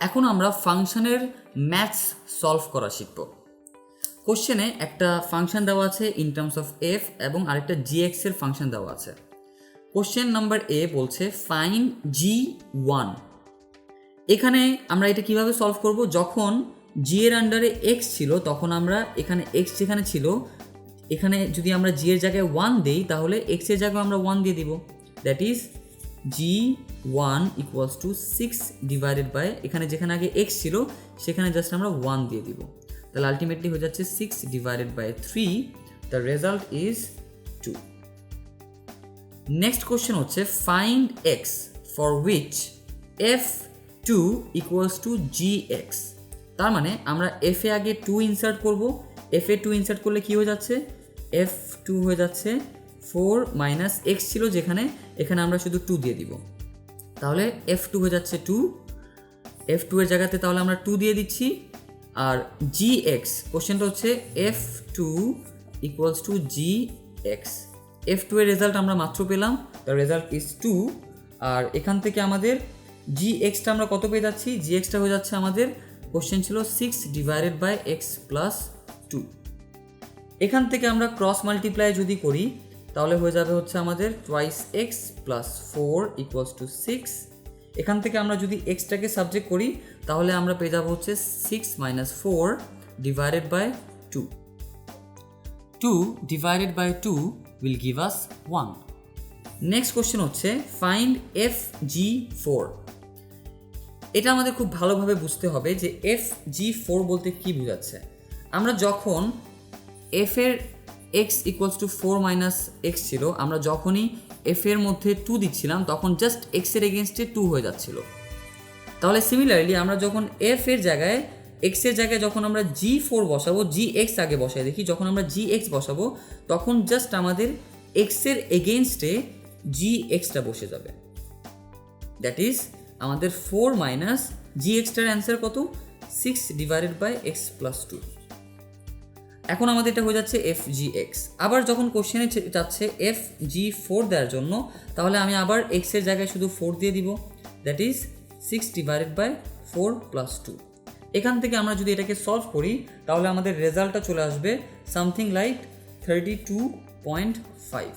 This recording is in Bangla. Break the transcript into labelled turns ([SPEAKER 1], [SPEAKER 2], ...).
[SPEAKER 1] এখন আমরা ফাংশনের ম্যাথস সলভ করা শিখব। কোশ্চেনে একটা ফাংশন দেওয়া আছে ইন টার্মস অফ এফ এবং আরেকটা জিএক্স এর ফাংশন দেওয়া আছে। কোশ্চেন নাম্বার এ বলছে ফাইন জি ওয়ান এখানে আমরা এটা কীভাবে সলভ করব? যখন জি এর আন্ডারে এক্স ছিল, তখন আমরা এখানে এক্স যেখানে ছিল, এখানে যদি আমরা জি এর জায়গায় ওয়ান দিই, তাহলে এক্সের জায়গায় আমরা ওয়ান দিয়ে দিব। That is G one equals to six divided by এখানে যেখানে আগে এক্স ছিল, সেখানে জাস্ট আমরা ওয়ান দিয়ে দিব। তাহলে আলটিমেটলি হয়ে যাচ্ছে six divided by three the result is two next question হচ্ছে find X for which F two equals to G X তার মানে আমরা এফ এ আগে টু ইনসার্ট করব এফ এ টু ইনসার্ট করলে কি হয়ে যাচ্ছে? এফ টু হয়ে যাচ্ছে ফোর মাইনাস এক্স ছিল যেখানে, এখানে আমরা শুধু টু দিয়ে দিব। তাহলে এফ টু হয়ে যাচ্ছে টু এফ টু এর জায়গাতে তাহলে আমরা টু দিয়ে দিচ্ছি। আর জি এক্স কোশ্চেনটা হচ্ছে F two equals to G X F two এর রেজাল্ট আমরা মাত্র পেলাম। দ্য রেজাল্ট ইজ টু আর এখান থেকে আমাদের জি এক্সটা আমরা কত পেয়ে যাচ্ছি? জি এক্সটা হয়ে যাচ্ছে আমাদের কোশ্চেন ছিল six divided by x plus two এখান থেকে আমরা ক্রস মাল্টিপ্লাই যদি করি তাহলে হয়ে যাবে হচ্ছে আমাদের twice x plus four equals to six এখান থেকে আমরা যদি এক্সটাকে সাবজেক্ট করি, তাহলে আমরা পেয়ে যাব হচ্ছে six minus four divided by two two divided by two will give us one next question হচ্ছে ফাইন্ড এফ জি ফোর এটা আমাদের খুব ভালোভাবে বুঝতে হবে যে এফ জি ফোর বলতে কী বোঝাচ্ছে। আমরা যখন এফ এর x equals to four minus x ছিল, আমরা যখনই এফ এর মধ্যে টু দিচ্ছিলাম, তখন জাস্ট এক্সের এগেনস্টে টু হয়ে যাচ্ছিল। তাহলে সিমিলারলি আমরা যখন এফ এর জায়গায় এক্সের জায়গায় যখন আমরা জি ফোর বসাবো জি এক্স আগে বসাই দেখি, যখন আমরা জি এক্স বসাবো, তখন জাস্ট আমাদের এক্সের এগেনস্টে জি এক্সটা বসে যাবে। দ্যাট ইজ আমাদের ফোর মাইনাস জি এক্সটার অ্যান্সার কত? Six divided by x plus two এখন আমাদের এটা হয়ে যাচ্ছে এফ জি এক্স আবার যখন কোশ্চেনে চাচ্ছে এফ জি ফোর দেওয়ার জন্য, তাহলে আমি আবার এক্সের জায়গায় শুধু ফোর দিয়ে দিব। That is six divided by four plus two এখান থেকে আমরা যদি এটাকে সলভ করি, তাহলে আমাদের রেজাল্টটা চলে আসবে something like thirty two point five